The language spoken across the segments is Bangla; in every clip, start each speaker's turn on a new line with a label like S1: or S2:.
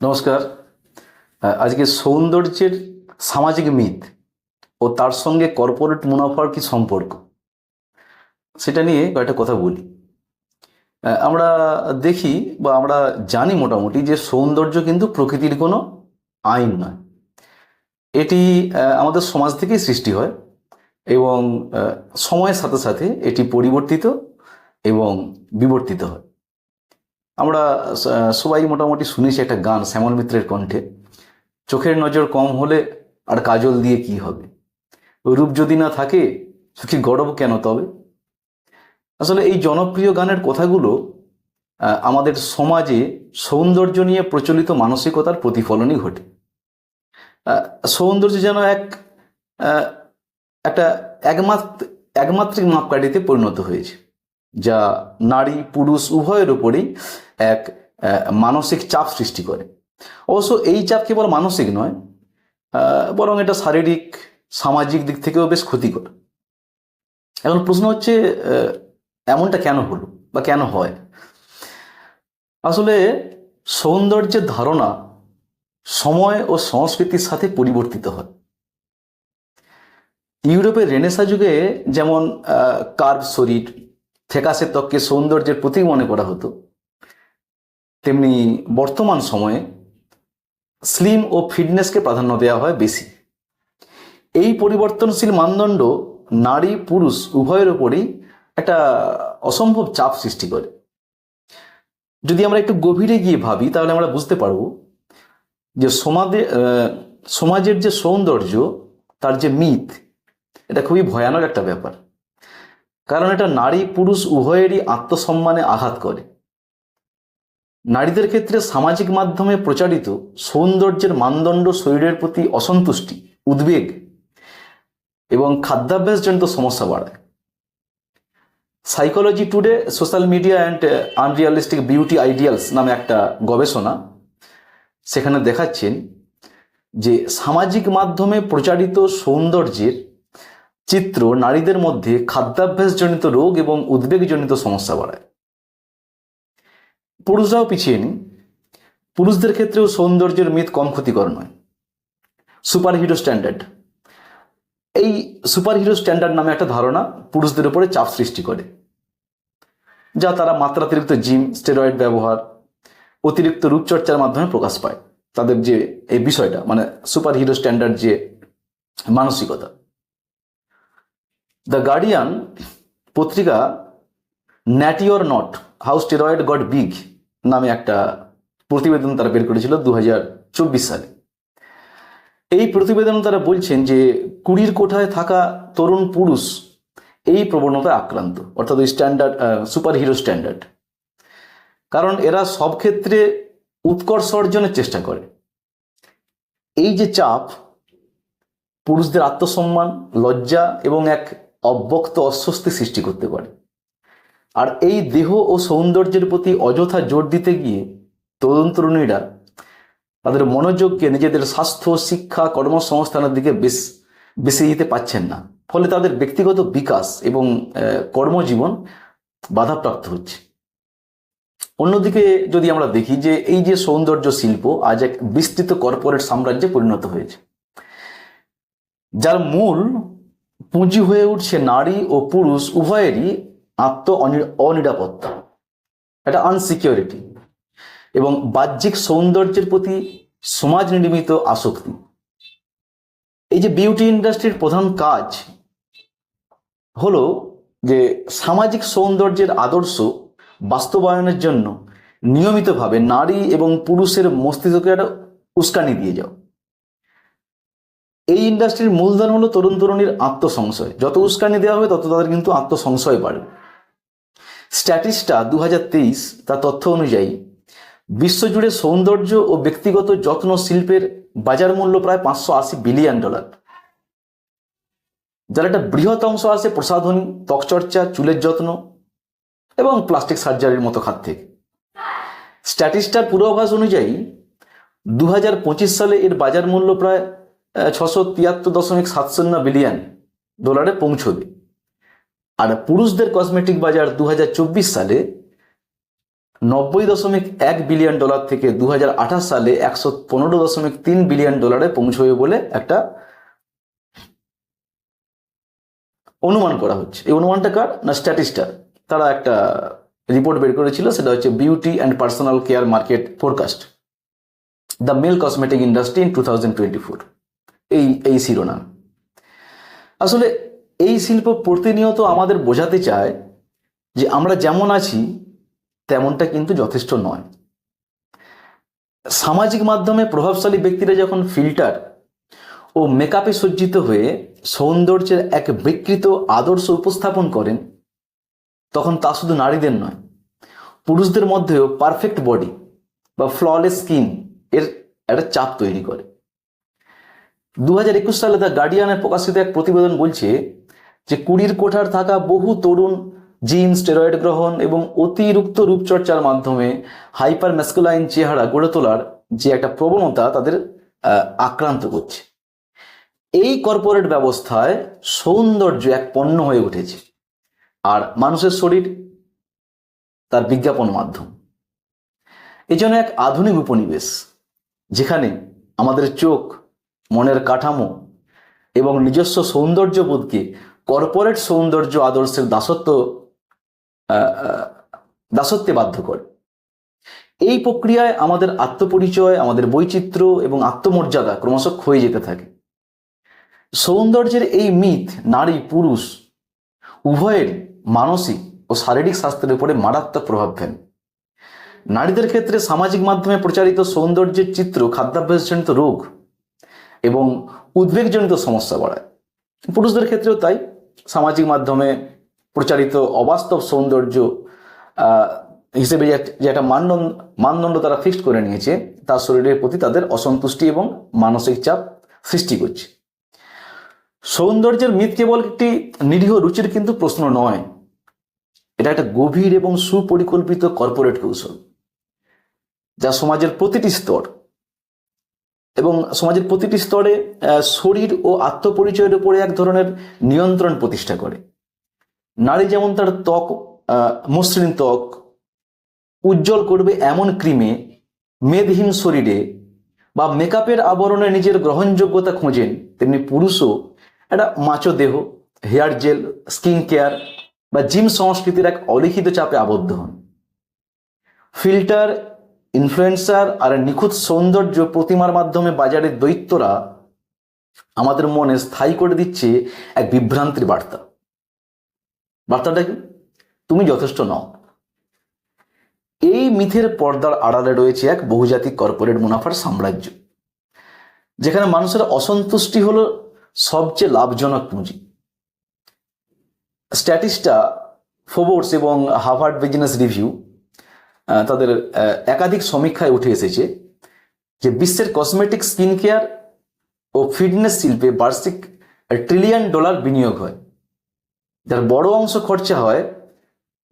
S1: নমস্কার। আজকে সৌন্দর্যের সামাজিক মিথ ও তার সঙ্গে কর্পোরেট মুনাফার কি সম্পর্ক? সেটা নিয়ে কয়েকটা কথা বলি। আমরা দেখি বা আমরা জানি মোটামুটি যে সৌন্দর্য কিন্তু প্রকৃতির কোনো আইন নয়। এটি আমাদের সমাজ থেকেই সৃষ্টি হয় এবং সময়ের সাথে সাথে এটি পরিবর্তিত এবং বিবর্তিত হয়। আমরা সবাই মোটামুটি শুনেছি একটা গান শ্যামল মিত্রের কণ্ঠে। চোখের নজর কম হলে আর কাজল দিয়ে কি হবে? রূপ যদি না থাকে, সুখী গরব কেন তবে? আসলে এই জনপ্রিয় গানের কথাগুলো আমাদের সমাজে সৌন্দর্য নিয়ে প্রচলিত মানসিকতার প্রতিফলনই ঘটে। সৌন্দর্য যেন এক একটা একমাত্র, একমাত্রিক মাপকাঠিতে পরিণত হয়েছে। যা নারী পুরুষ উভয়ের উপরেই এক মানসিক চাপ সৃষ্টি করে। অবশ্য এই চাপ কেবল মানসিক নয় বরং এটা শারীরিক, সামাজিক দিক থেকেও বেশ ক্ষতিকর। এখন প্রশ্ন হচ্ছে এমনটা কেন হলো বা কেন হয়? আসলে সৌন্দর্যের ধারণা সময় ও সংস্কৃতির সাথে পরিবর্তিত হয়। ইউরোপের রেনেসা যুগে যেমন কার্ভ শরীর ফ্যাকাসে ত্বককে সৌন্দর্যের প্রতীক মনে করা হতো। তেমনি বর্তমান সময়ে স্লিম ও ফিটনেসকে প্রাধান্য দেওয়া হয় বেশি। এই পরিবর্তনশীল মানদণ্ড নারী, পুরুষ উভয়ের উপরেই একটা অসম্ভব চাপ সৃষ্টি করে। যদি আমরা একটু গভীরে গিয়ে ভাবি, তাহলে আমরা বুঝতে পারব যে সমাজে সমাজের যে সৌন্দর্য, তার যে মিথ, এটা খুবই ভয়ানক একটা ব্যাপার। কারণ এটা নারী, পুরুষ উভয়েরই আত্মসম্মানে আঘাত করে। নারীদের ক্ষেত্রে সামাজিক মাধ্যমে প্রচারিত সৌন্দর্যের মানদণ্ড শরীরের প্রতি অসন্তুষ্টি, উদ্বেগ এবং খাদ্যাভ্যাসজনিত সমস্যা বাড়ায়। Psychology today social media and unrealistic beauty ideals নামে একটা গবেষণা সেখানে দেখাচ্ছেন যে সামাজিক মাধ্যমে প্রচারিত সৌন্দর্যের চিত্র নারীদের মধ্যে খাদ্যাভ্যাসজনিত রোগ এবং উদ্বেগজনিত সমস্যা বাড়ায়। পুরুষরাও পিছিয়ে নেই। পুরুষদের ক্ষেত্রেও সৌন্দর্যের মিথ কম ক্ষতিকর নয়। Super hero standard. এই সুপার হিরো স্ট্যান্ডার্ড নামে একটা ধারণা পুরুষদের উপরে চাপ সৃষ্টি করে, যা তারা মাত্রাতিরিক্ত জিম, স্টেরয়েড ব্যবহার, অতিরিক্ত রূপচর্চার মাধ্যমে প্রকাশ পায়। তাদের যে এই বিষয়টা মানে সুপার হিরো স্ট্যান্ডার্ড যে মানসিকতা দ্য গার্ডিয়ান পত্রিকা natty or not how steroid got big নামে একটা প্রতিবেদন তারা বের করেছিল দু হাজার চব্বিশ সালে। এই প্রতিবেদন তারা বলছেন যে কুড়ির কোঠায় থাকা তরুণ পুরুষ এই প্রবণতায় আক্রান্ত, অর্থাৎ ওই স্ট্যান্ডার্ড সুপার হিরো স্ট্যান্ডার্ড কারণ এরা সব ক্ষেত্রে উৎকর্ষ অর্জনের চেষ্টা করে। এই যে চাপ, পুরুষদের আত্মসম্মান, লজ্জা এবং এক অব্যক্ত অস্বস্তি সৃষ্টি করতে পারে। আর এই দেহ ও সৌন্দর্যের প্রতি অযথা জোর দিতে গিয়ে তরুণ তরুণীরা তাদের মনোযোগকে নিজেদের স্বাস্থ্য, শিক্ষা, কর্মসংস্থানের দিকে বেশ বেশি দিতে পাচ্ছেন না। ফলে তাদের ব্যক্তিগত বিকাশ এবং কর্মজীবন বাধাপ্রাপ্ত হচ্ছে। অন্যদিকে যদি আমরা দেখি যে এই যে সৌন্দর্য শিল্প আজ এক বিস্তৃত কর্পোরেট সাম্রাজ্যে পরিণত হয়েছে। যার মূল পুঁজি হয়ে উঠছে নারী ও পুরুষ, উভয়েরই আত্ম অনিরাপত্তা। এটা আনসিকিউরিটি এবং বাহ্যিক সৌন্দর্যের প্রতি সমাজ নির্মিত আসক্তি। এই যে বিউটি ইন্ডাস্ট্রির প্রধান কাজ হলো যে সামাজিক সৌন্দর্যের আদর্শ বাস্তবায়নের জন্য নিয়মিতভাবে নারী এবং পুরুষের মস্তিষ্ককে একটা উস্কানি দিয়ে যাও। এই ইন্ডাস্ট্রির মূলধন হলো তরুণ তরুণীর আত্মসংশয়। যত উস্কানি দেওয়া হবে, তত তাদের কিন্তু আত্মসংশয় বাড়বে। স্ট্যাটিস্টা দু তার তথ্য অনুযায়ী, বিশ্বজুড়ে সৌন্দর্য ও ব্যক্তিগত যত্ন শিল্পের বাজার মূল্য প্রায় পাঁচশো আশি বিলিয়ন ডলার। যার একটা বৃহৎ অংশ আসে প্রসাধনী, ত্বকচর্চা, চুলের যত্ন এবং প্লাস্টিক সার্জারির মতো খাত থেকে। স্ট্যাটিস্টার পূর্বাভাস অনুযায়ী দু হাজার পঁচিশ সালে এর বাজার মূল্য প্রায় ছশো তিয়াত্তর দশমিক সাত শূন্য বিলিয়ন ডলারে পৌঁছবে। আর পুরুষদের কসমেটিক বাজার দু হাজার চব্বিশ সালে নব্বই দশমিক এক বিলিয়ন ডলার থেকে দু হাজার আঠাশ সালে একশো পনেরো দশমিক তিন বিলিয়ন ডলারে পৌঁছবে বলে একটা অনুমান করা হচ্ছে। এই অনুমানটা কার? না স্ট্যাটিস্টার তারা একটা রিপোর্ট বের করেছিল, সেটা হচ্ছে beauty and personal care market forecast the male cosmetic industry in two thousand twenty four এই এই শিরোনাম। আসলে এই শিল্প প্রতিনিয়ত আমাদের বোঝাতে চায় যে আমরা যেমন আছি, তেমনটা কিন্তু যথেষ্ট নয়। সামাজিক মাধ্যমে প্রভাবশালী ব্যক্তিরা যখন ফিল্টার ও মেকআপে সজ্জিত হয়ে সৌন্দর্যের এক বিকৃত আদর্শ উপস্থাপন করেন, তখন তা শুধু নারীদের নয়, পুরুষদের মধ্যেও পারফেক্ট বডি বা ফ্ললেস স্কিন এর একটা চাপ তৈরি করে। দু হাজার একুশ সালে দ্য গার্ডিয়ানে প্রকাশিত এক প্রতিবেদন বলছে যে কুড়ির কোঠার থাকা বহু তরুণ জিন, স্টেরয়েড গ্রহণ এবং অতিরিক্ত রূপচর্চার মাধ্যমে হাইপার ম্যাসকুলাইন চেহারা গড়ে তোলার যে একটা প্রবণতা তাদের আক্রান্ত করছে। এই কর্পোরেট ব্যবস্থায় সৌন্দর্য এক পণ্য হয়ে উঠেছে। আর মানুষের শরীর, তার বিজ্ঞাপন মাধ্যম। এই এক আধুনিক উপনিবেশ, যেখানে আমাদের চোখ মনের কাঠামো এবং নিজস্ব সৌন্দর্যবোধকে কর্পোরেট সৌন্দর্য আদর্শের দাসত্ব দাসত্বে বাধ্য করে। এই প্রক্রিয়ায় আমাদের আত্মপরিচয়, আমাদের বৈচিত্র্য এবং আত্মমর্যাদা ক্রমশ ক্ষয়ে যেতে থাকে। সৌন্দর্যের এই মিথ, নারী, পুরুষ, উভয়ের মানসিক ও শারীরিক স্বাস্থ্যের উপরে মারাত্মক প্রভাব ফেলে। নারীদের ক্ষেত্রে সামাজিক মাধ্যমে প্রচারিত সৌন্দর্যের চিত্র, খাদ্যাভ্যাসজনিত রোগ এবং উদ্বেগজনিত সমস্যা বাড়ায়। পুরুষদের ক্ষেত্রেও তাই। সামাজিক মাধ্যমে প্রচারিত অবাস্তব সৌন্দর্য হিসেবে যে একটা মানদণ্ড মানদণ্ড তারা ফিক্সড করে নিয়েছে তার শরীরের প্রতি তাদের অসন্তুষ্টি এবং মানসিক চাপ সৃষ্টি করছে। সৌন্দর্যের মিথ কেবল একটি নিরীহ রুচির কিন্তু প্রশ্ন নয়। এটা একটা গভীর এবং সুপরিকল্পিত কর্পোরেট কৌশল, যা সমাজের প্রতিটি স্তর এবং সমাজের প্রতিটি স্তরে শরীর ও আত্মপরিচয়ের উপরে এক ধরনের নিয়ন্ত্রণ প্রতিষ্ঠা করে। নারী যেমন তার ত্বক মসৃণ ত্বক উজ্জ্বল করবে এমন ক্রিমে, মেদহীন শরীরে বা মেকআপের আবরণে নিজের গ্রহণযোগ্যতা খোঁজেন, তেমনি পুরুষও একটা মাচো দেহ, হেয়ার জেল, স্কিন কেয়ার বা জিম সংস্কৃতির এক অলিখিত চাপে আবদ্ধ হন। ফিল্টার ইনফ্লুয়েন্সার আর নিখুঁত সৌন্দর্য প্রতিমার মাধ্যমে বাজারের দৈত্যরা আমাদের মনে স্থায়ী করে দিচ্ছে এক বিভ্রান্তির বার্তা। বার্তাটা কি? তুমি যথেষ্ট নও। এই মিথের পর্দার আড়ালে রয়েছে এক বহুজাতিক কর্পোরেট মুনাফার সাম্রাজ্য, যেখানে মানুষের অসন্তুষ্টি হলো সবচেয়ে লাভজনক পুঁজি। স্ট্যাটিস্টা, ফোবোর্স এবং হার্ভার্ড বিজনেস রিভিউ তাদের একাধিক সমীক্ষায় উঠে এসেছে যে বিশ্বের কসমেটিক স্কিন কেয়ার ও ফিটনেস শিল্পে বার্ষিক ট্রিলিয়ন ডলার বিনিয়োগ হয়। যার বড় অংশ খরচা হয়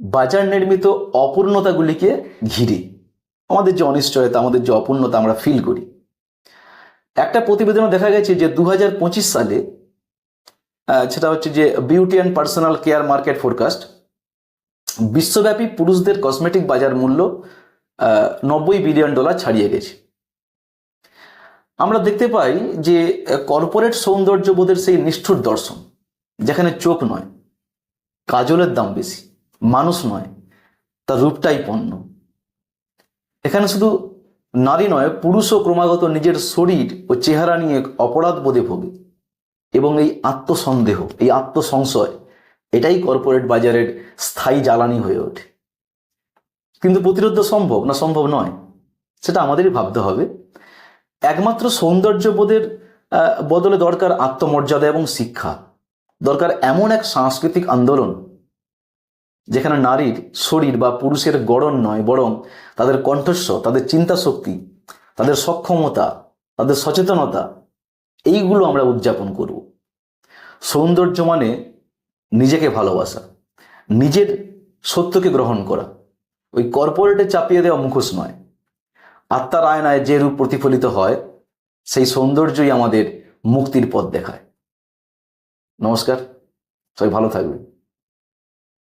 S1: বাজার নির্মিত অপূর্ণতাগুলিকে ঘিরে। আমাদের যে অনিশ্চয়তা, আমাদের যে অপূর্ণতা আমরা ফিল করি। একটা প্রতিবেদনে দেখা গেছে যে দু হাজার পঁচিশ সালে সেটা হচ্ছে যে beauty and personal care market forecast বিশ্বব্যাপী পুরুষদের কসমেটিক বাজার মূল্য নব্বই বিলিয়ন ডলার ছাড়িয়ে গেছে। আমরা দেখতে পাই যে কর্পোরেট সৌন্দর্যবোধের সেই নিষ্ঠুর দর্শন, যেখানে চোখ নয়, কাজলের দাম বেশি, মানুষ নয় তার রূপটাই পণ্য। এখানে শুধু নারী নয়, পুরুষও ক্রমাগত নিজের শরীর ও চেহারা নিয়ে অপরাধ বোধে ভোগে এবং এই আত্মসন্দেহ, এই আত্মসংশয় এটাই কর্পোরেট বাজারের স্থায়ী জ্বালানি হয়ে ওঠে। কিন্তু প্রতিরোধ সম্ভব না সম্ভব নয়? সেটা আমাদেরই ভাবতে হবে। একমাত্র সৌন্দর্যবোধের বদলে দরকার আত্মমর্যাদা এবং শিক্ষা। দরকার এমন এক সাংস্কৃতিক আন্দোলন, যেখানে নারীর শরীর বা পুরুষের গড়ন নয়, বরং তাদের কণ্ঠস্বর, তাদের চিন্তা শক্তি তাদের সক্ষমতা, তাদের সচেতনতা, এইগুলো আমরা উদযাপন করব। সৌন্দর্য মানে নিজেকে ভালোবাসা, নিজের সত্যকে গ্রহণ করা। ওই কর্পোরেটে চাপিয়ে দেওয়া মুখোশ নয়। আত্মার আয়নায় যে রূপ প্রতিফলিত হয়, সেই সৌন্দর্যই আমাদের মুক্তির পথ দেখায়। নমস্কার, সবাই ভালো থাকবে